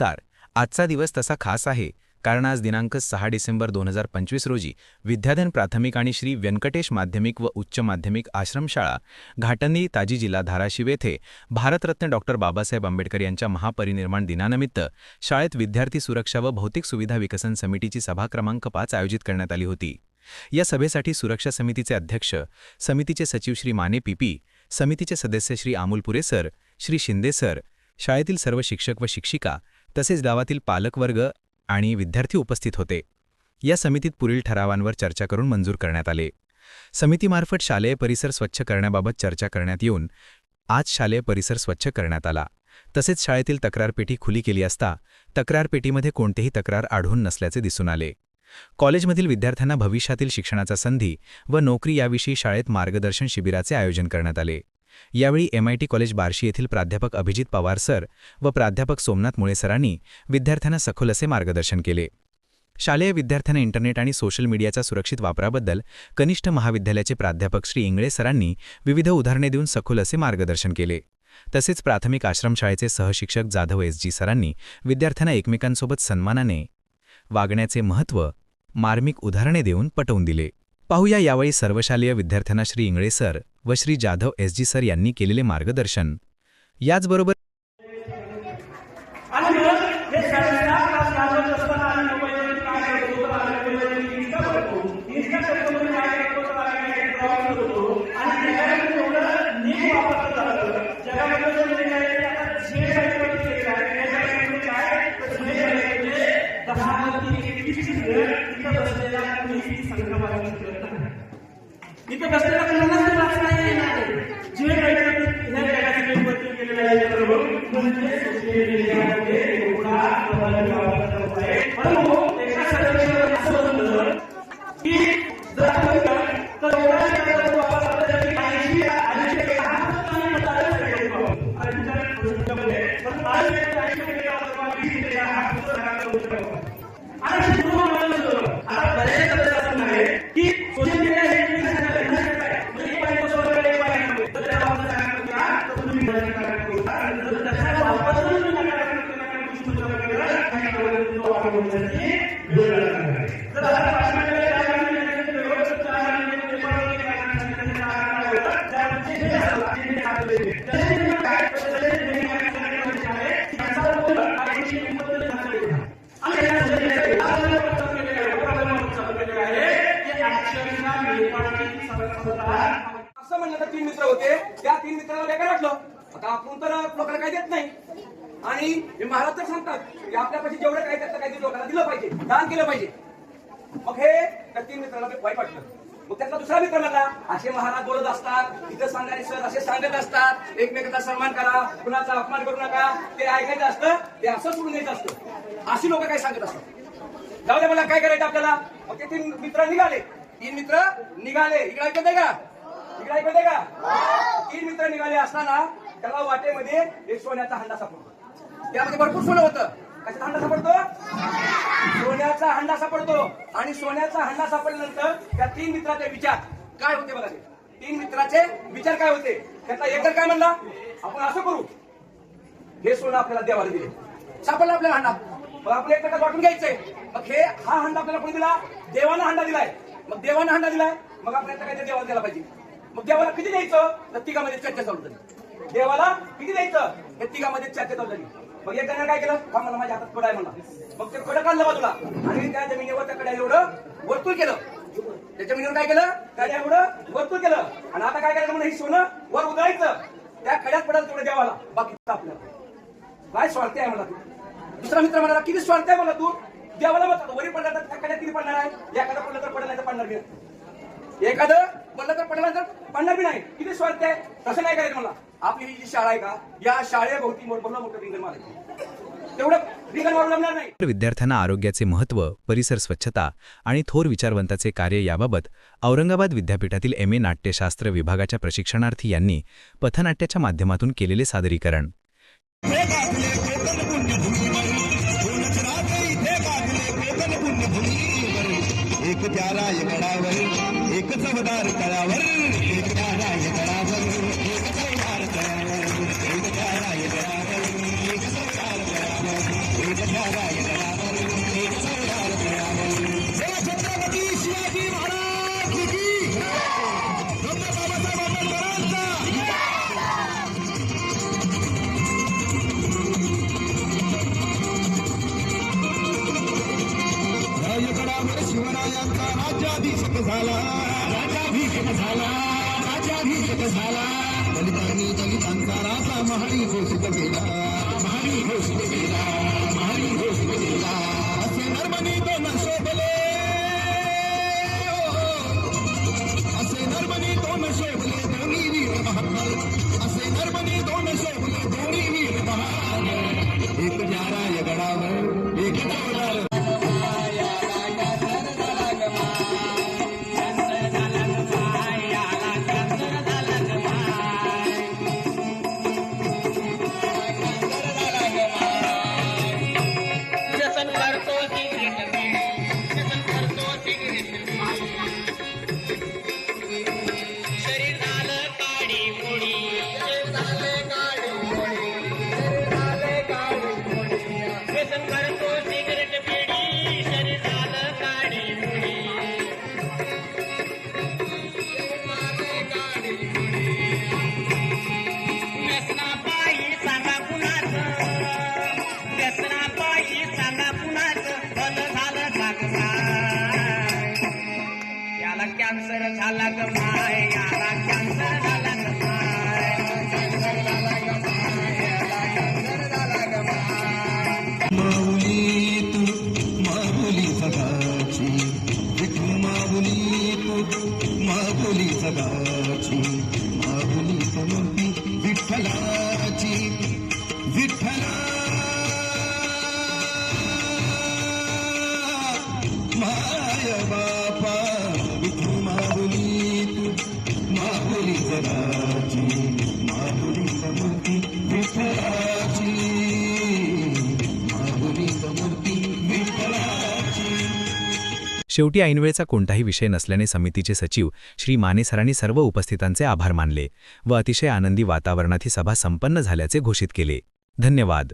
नमस्कार. आजचा दिवस तसा खास आहे कारण आज दिनांक सहा डिसेंबर दोन हजार पंचवीस रोजी विद्याधन प्राथमिक आणि श्री व्यंकटेश माध्यमिक व उच्च माध्यमिक आश्रमशाळा घाटंदी ताजी जिल्हा धाराशिव येथे भारतरत्न डॉक्टर बाबासाहेब आंबेडकर यांच्या महापरिनिर्माण दिनानिमित्त शाळेत विद्यार्थी सुरक्षा व भौतिक सुविधा विकसन समितीची सभा क्रमांक पाच आयोजित करण्यात आली होती. या सभेसाठी सुरक्षा समितीचे अध्यक्ष समितीचे सचिव श्री माने पीपी समितीचे सदस्य श्री आमूल सर श्री शिंदे सर शाळेतील सर्व शिक्षक व शिक्षिका तसेच गावातील पालकवर्ग आणि विद्यार्थी उपस्थित होते. या समितीत पुढील ठरावांवर चर्चा करून मंजूर करण्यात आले. समितीमार्फत शालेय परिसर स्वच्छ करण्याबाबत चर्चा करण्यात येऊन आज शालेय परिसर स्वच्छ करण्यात आला. तसेच शाळेतील तक्रारपेटी खुली केली असता तक्रारपेटीमध्ये कोणतेही तक्रार आढळून नसल्याचे दिसून आले. कॉलेजमधील विद्यार्थ्यांना भविष्यातील शिक्षणाचा संधी व नोकरी याविषयी शाळेत मार्गदर्शन शिबिराचे आयोजन करण्यात आले. यावेळी एमआयटी कॉलेज बार्शी येथील प्राध्यापक अभिजित पवार सर व प्राध्यापक सोमनाथ मुळे सरांनी विद्यार्थ्यांना सखोल असे मार्गदर्शन केले. शालेय विद्यार्थ्यांना इंटरनेट आणि सोशल मीडियाच्या सुरक्षित वापराबद्दल कनिष्ठ महाविद्यालयाचे प्राध्यापक श्री इंगळे सरांनी विविध उदाहरणे देऊन सखोल असे मार्गदर्शन केले. तसेच प्राथमिक आश्रमशाळेचे सहशिक्षक जाधव एस जी सरांनी विद्यार्थ्यांना एकमेकांसोबत सन्मानाने वागण्याचे महत्त्व मार्मिक उदाहरणे देऊन पटवून दिले. पाहूया यावेळी सर्वशालेय विद्यार्थ्यांना श्री इंगळे सर व Shri Jadhav S G sir यांनी केलेले मार्गदर्शन. याचबरोबर नाही बसलेला कोणालाच वाचता येणार नाही जे काही ह्या केलेलं आहे बरोबर म्हणजे एवढा आहे. परंतु एका सर्वेक्षणात असं बनलं की जर आपण तर एवढा जगाचा वापर करता येईल की 80 80 टक्के हा. फक्त आम्ही मतांचा सगळे आणि पण आज एक 80 टक्के वापर, 20 टक्के हा. आणि आता बरेच असं आहे की असं म्हणलं तर तीन मित्र होते. त्या तीन मित्राला बेकार वाटलं. आता आपण तर लोकांना काही देत नाही. आणि हे महाराज तर सांगतात की आपल्यापाशी जेवढं काही त्यातलं काही लोकांना दिलं पाहिजे. दान केलं पाहिजे. मग हे त्या तीन मित्राला वाईट वाटलं. मग त्यातला दुसरा मित्र म्हणला असे महाराज बोलत असतात. इथं सांगणारे सर असे सांगत असतात. एकमेकांचा सन्मान करा. कुणाचा अपमान करू नका. ते ऐकायचं असतं. ते असं सोडून द्यायचं असतं. अशी लोक काय सांगत असतात. जाऊ दे मला काय करायचं आपल्याला? मग ते तीन मित्र निघाले. तीन मित्र निघाले. इकडे ऐकत आहे का? इकडे ऐकत आहे का? तीन मित्र निघाले असताना त्याला वाटेमध्ये एक सोन्याचा हंडा सापडतो. त्यामध्ये भरपूर सोनं होतं. कशाचा हंडा सापडतो? सोन्याचा हंडा सापडतो. आणि सोन्याचा हंडा सापडल्यानंतर त्या तीन मित्राचे विचार काय होते बघा ते? तीन मित्राचे विचार काय होते? त्यातला एकतर काय म्हणला? आपण असं करू. हे सोनं आपल्याला देवाला दिले. सापडला आपल्याला हंडा. मग आपल्या एकदा वाटून घ्यायचंय. मग हे हा हंडा आपल्याला कोणी दिला? देवानं हंडा दिलाय. मग देवानं हंडा दिलाय मग आपल्याला काय देवाला दिला पाहिजे. मग देवाला किती द्यायचं? तर तिघामध्ये चर्चा चालू झाली. देवाला किती द्यायचं? हे तिघामध्ये चर्चा चालू झाली. मग एक जणांना काय केलं? का मला माझ्या हातात कडा आहे म्हणा. मग ते कडा काढलं बाजूला. आणि त्या जमिनीवर त्या कड्या एवढं वर्तुळ केलं. त्या जमिनीवर काय केलं? कड्या एवढं वर्तुळ केलं. आणि आता काय करायचं म्हणून हे सोनं वर उधळायचं. त्या कड्यात पडायला तेवढं देवाला. बाकी आपल्याला. काय स्वार्थ आहे मला तू? दुसरा मित्र म्हणाला किती स्वार्थ आहे मला तू? देवाला मत वरी पडला तर त्या कड्यात किती पडणार आहे? एखादं पडलं तर पडलं नाही तर पडणार नाही. एखादं पडलं तर पडलं तर पडणार बी नाही. किती स्वार्थ आहे? तसं नाही करायचं मला. आपली ही जी शाळा आहे का या शाळेभोवती मोठं मोठं रिंगण मारायचं. तेवढं विद्यार्थ्यांना आरोग्याचे महत्त्व परिसर स्वच्छता आणि थोर विचारवंताचे कार्य याबाबत औरंगाबाद विद्यापीठातील एम ए नाट्यशास्त्र विभागाच्या प्रशिक्षणार्थी यांनी पथनाट्याच्या माध्यमातून केलेले सादरीकरण. एक प्याला गडावर एकच चवदार तळावर राजा महारी घोषित केला महारी घोषित केला महारी घोषित कॅन्सर झाला ग माय याला कॅन्सर झाला ग माय. कॅन्सर झाला ग माय याला कॅन्सर झाला ग माय माऊली तू माऊली सगाची विठू माऊली तू माऊली सगाची माऊली समूर्ती विठ्ठलाची विठ्ठला माय विठ्ठलाची विठ्ठलाची शेवटी ऐनवेळचा कोणताही विषय नसल्याने समितीचे सचिव श्री माने सरांनी सर्व उपस्थितांचे आभार मानले व अतिशय आनंदी वातावरणात ही सभा संपन्न झाल्याचे घोषित केले. धन्यवाद.